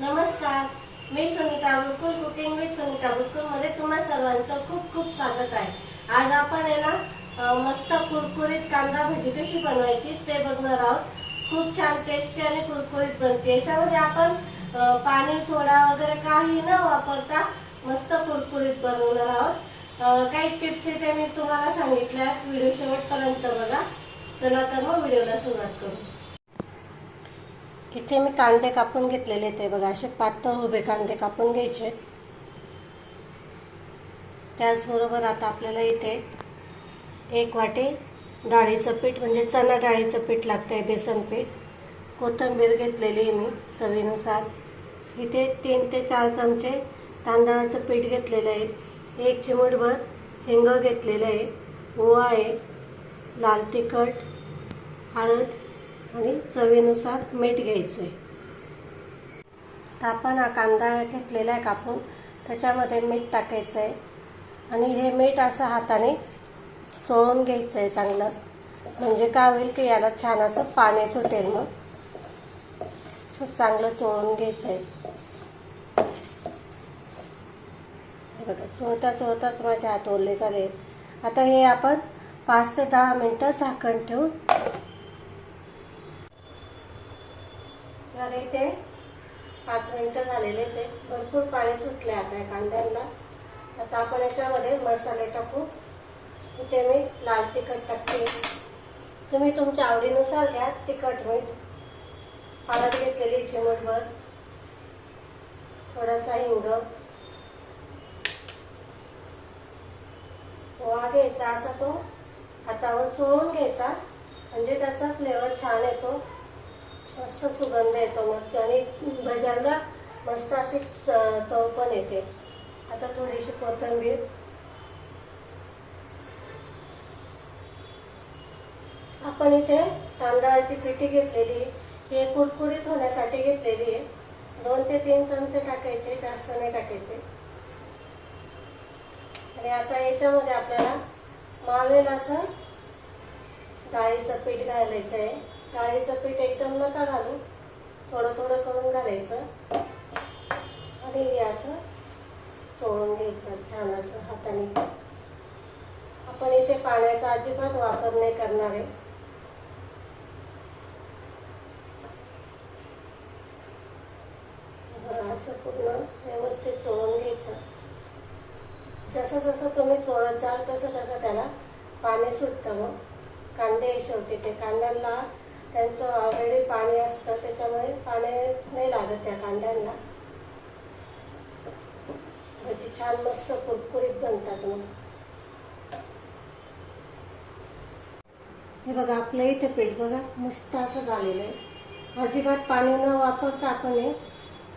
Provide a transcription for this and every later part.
नमस्कार मी Sunita Bukul cooking with Sunita बुकुलमध्ये तुम्हा सर्वांचं खूप खूप स्वागत आहे. आज आपण आहे ना मस्त कुरकुरीत कांदा भजी कशी बनवायची ते बघणार आहोत. खूप छान टेस्टी आणि कुरकुरीत बनते. याच्यामध्ये आपण पाणी सोडा वगैरे काही न वापरता मस्त कुरकुरीत बनवणार आहोत. काही टिप्स इथे मी तुम्हाला सांगितल्या व्हिडिओ शेवटपर्यंत बघा. चला तर मग व्हिडिओला सुरुवात करू. इथे मी कांदे कापून घेतलेले ते बघा असे पातळ उभे कांदे कापून घ्यायचे. त्याचबरोबर आता आपल्याला इथे एक वाटी डाळीचं पीठ म्हणजे चणा डाळीचं पीठ लागतं आहे बेसन पीठ. कोथिंबीर घेतलेली आहे मी चवीनुसार. इथे तीन ते चार चमचे तांदळाचं पीठ घेतलेलं आहे. एक चिमूटभर हिंग घेतलेलं आहे. ओवा आहे लाल तिखट हळद आणि चवीनुसार मीठ घ्यायचं. आहे तर आपण हा कांदा घेतलेला आहे कापून त्याच्यामध्ये मीठ टाकायचं आहे आणि हे मीठ असं हाताने चोळून घ्यायचं आहे चांगलं. म्हणजे काय होईल की याला छान असं पाणी सुटेल मग. असं चांगलं चोळून घ्यायचं आहे बघा चोळता चोळताच माझे हात ओरले झाले आता हे आपण पाच ते दहा मिनटं झाकण ठेवून तर ते. पाच मिनिटं झालेले ते. भरपूर पाणी सुटले आता या कांद्यांना. आता आपण याच्यामध्ये मसाले टाकू. इथे मी लाल तिखट टाकते. तुम्ही तुमच्या आवडीनुसार घ्या तिखट मीठ. हळद घेतलेली चिमटभर थोडासा हिंग. पोहा घ्यायचा असा तो. हातावर चोळून घ्यायचा. म्हणजे त्याचा फ्लेवर छान येतो. मस्त सुगंध येतो मग आणि भज्यांना मस्त अशी चव पण येते. आता थोडीशी कोथिंबीर. आपण इथे तांदळाची पिठी घेतलेली हे कुरकुरीत होण्यासाठी घेतलेली आहे. दोन ते तीन चमचे टाकायचे जास्त नाही टाकायचे. आणि आता याच्यामध्ये आपल्याला मावेल असं डाळीचं पीठ घालायचं आहे. डाळीचं पीठ एकदम नका घालू. थोडं थोडं करून घालायचं. आणि हे असं चोळून घ्यायचं छान असं हाताने. आपण इथे पाण्याचा अजिबात वापर नाही करणार आहे. असं पूर्ण व्यवस्थित चोळून घ्यायचं. जसं जसं तुम्ही चोळत जाल तसं तसं त्याला पाणी सुटतं मग. कांदे शेवटी ते कांद्याला त्यांचं ऑलरेडी पाणी असतं त्याच्यामुळे पाणी नाही लागत त्या कांद्यांना. भजी छान मस्त कुरकुरीत बनतात मग. हे बघा आपलं इथे पीठ बघा मस्त असं झालेलं आहे. अजिबात पाणी न वापरता आपण हे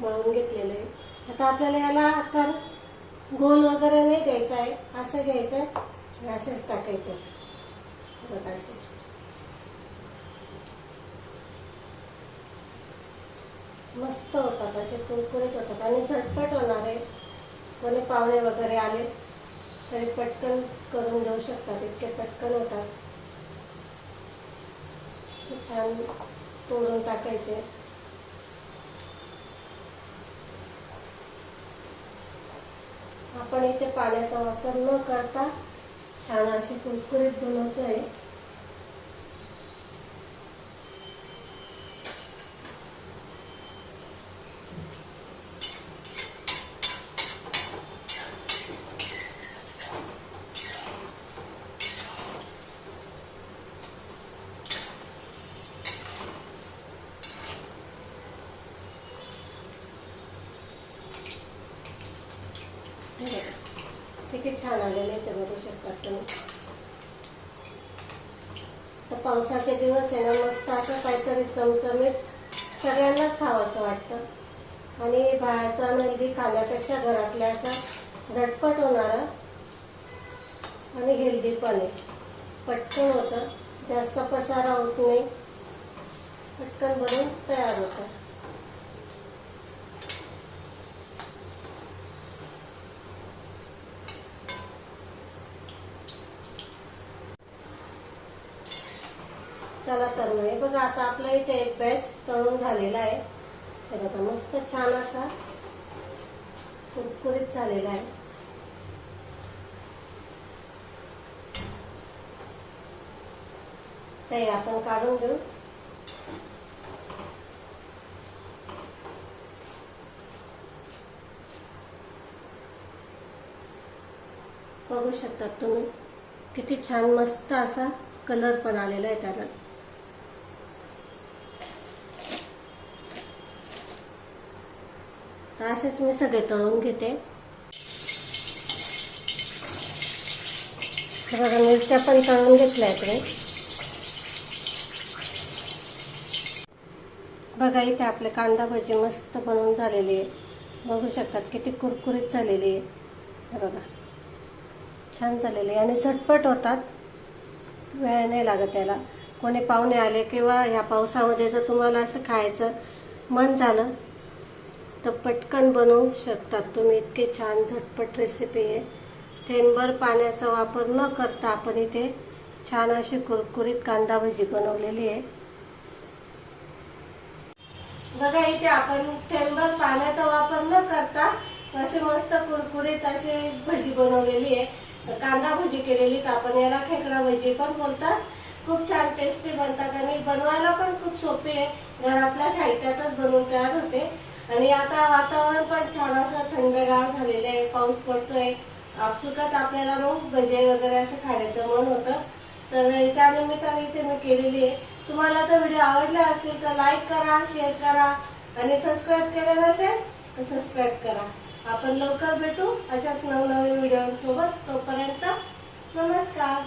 मळून घेतलेलं आहे. आता आपल्याला याला आकार गोल वगैरे नाही द्यायचा आहे असं घ्यायचं आहे. असेच टाकायचे. बघा असे. मस्त होतात असे कुरकुरीत होतात. आणि झटपट होणार आहे. कोणी पाहुणे वगैरे आले तरी पटकन करून देऊ शकतात. इतके पटकन होतात. छान तोडून टाकायचे. आपण इथे पाण्याचा वापर न करता छान अशी कुरकुरीत बनवतोय. किती छान आलेले ते बघू शकतात तुम्ही. तर पावसाचे दिवस आहे ना मस्त असं काहीतरी चमचमीत सगळ्यांनाच खावं असं वाटतं. आणि बाहेरचा नंदी खाण्यापेक्षा घरातल्या असा झटपट होणारा आणि हेल्दी पण आहे. पटकन होतं. जास्त पसारा होत नाही. पटकन बनून तयार होतं. चला तर आहे बघा आता आपला इथे एक बॅच तळून झालेला आहे. तर आता मस्त छान असा कुरकुरीत झालेला आहे. ते आपण काढून घेऊ. बघू शकतात तुम्ही. किती छान मस्त असा कलर पण आलेला आहे त्याला. तर असेच मी सगळे तळून घेते. बघा मिरच्या पण तळून घेतल्या इकडे. बघा इथे आपले कांदा भजी मस्त बनवून झालेली आहे. बघू शकतात किती कुरकुरीत झालेली आहे. बघा छान झालेली आहे. आणि झटपट होतात. वेळ नाही लागत त्याला कोणी पाहुणे आले किंवा ह्या पावसामध्ये जर तुम्हाला असं खायचं मन झालं तर पटकन बनवू शकतात. तुम्ही इतके छान झटपट रेसिपी आहे. थेंबर पाण्याचा वापर न करता आपण इथे छान अशी कुरकुरीत कांदा भजी बनवलेली आहे. बघा इथे आपण थेंबर पाण्याचा वापर न करता असे मस्त कुरकुरीत अशी भजी बनवलेली आहे. तर कांदा भजी केलेली तर आपण याला खेकडा भजी पण बोलतात. खूप छान टेस्टी बनतात आणि बनवायला पण खूप सोपी आहे. घरातल्या साहित्यातच बनवून तयार होते. आणि आता वातावरण पण छान असं थंडगार झालेलं आहे पाऊस पडतोय. आपसुकच आपल्याला मग भजे वगैरे असं खाण्याचं मन होतं. तर त्यानिमित्ताने इथे मी केलेली आहे. तुम्हाला जर व्हिडिओ आवडला असेल तर लाईक करा शेअर करा आणि सबस्क्राईब केलं नसेल तर सबस्क्राईब करा. आपण लवकर भेटू अशाच नवनवीन व्हिडिओ सोबत तोपर्यंत नमस्कार.